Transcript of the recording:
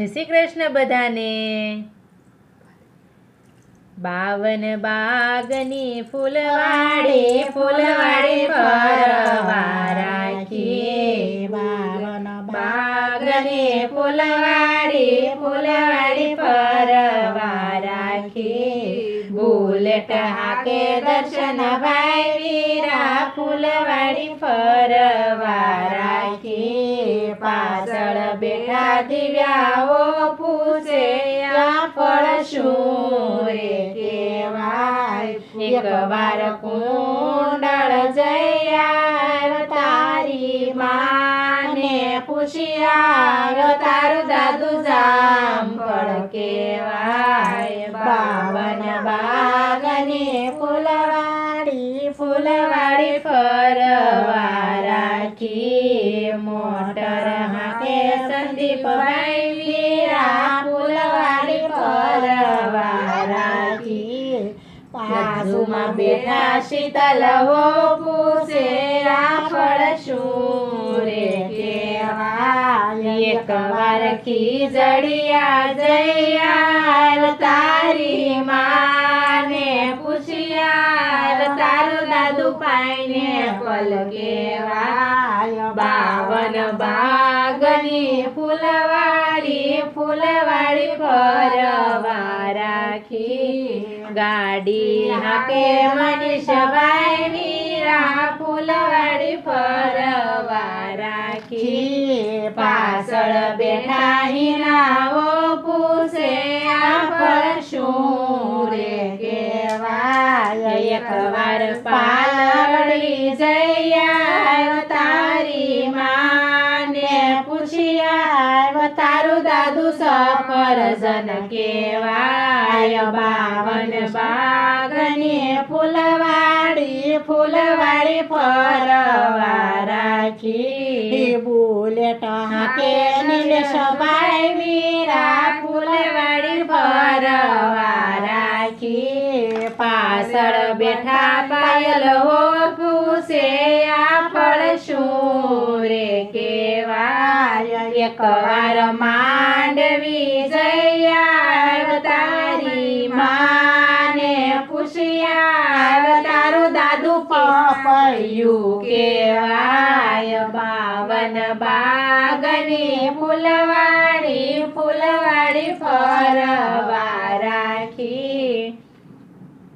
જય શ્રી કૃષ્ણ બધાને. બાવન બાગની ફૂલવાડી ફૂલવાડી ફરવા રાખીએ. બાવન બાગની ફૂલવાડી ફૂલવાડી ફરવા રાખીએ બુલેટ હાકે દર્શન ભાઈ વીરા ફૂલવાડી ફરવા રાખીએ પાછળ બેઠા દિવ્યાઓ પૂછે ફળ શું રે કેવાય એક વાર કુંડળ જયા તારી માને પૂછ્યા તારું દાદુ પણ કેવાય બાવન બાગની ફૂલવાડી ફૂલવાડી ફરવા રાખી મોટર હાકે સંદીપભાઈ વીરા ફૂલવાડી ફરવા રાખી બાજુમાં બેઠા શીતલ હો પૂછે ફળ શું એક વાર ખીજડિયા જયા તારી માને પૂછ્યા તારું દાદુ પાઈને પલ કેવા બાવન બાગની ફૂલવાડી ફૂલવાળી ફરવા રાખી. ગાડી હાકે સવાય મીરા, ફૂલવાળી ફરવા રાખી. પાછળ બેઠા હિનાઓ પૂછે, આ ફળ શું રે કેવાય એક વાર પાલડી જયા તારું સફર જન કેવાય બાવન બાગની ફૂલવાડી ફૂલવાડી ફરવા રાખી બુલેટ હાકે નીલેશભાઈ વીરા ફૂલવાડી ફરવા રાખી પાછળ બેઠા પાયલ હો ફૂસે આ ફળ શું રે કેવાય એક વાર માંડવી જયા તારી માને પૂછ્યા તારું દાદુ પપૈયું કેવાય બાવન બાગની ફૂલવાડી ફૂલવાડી ફરવા રાખી.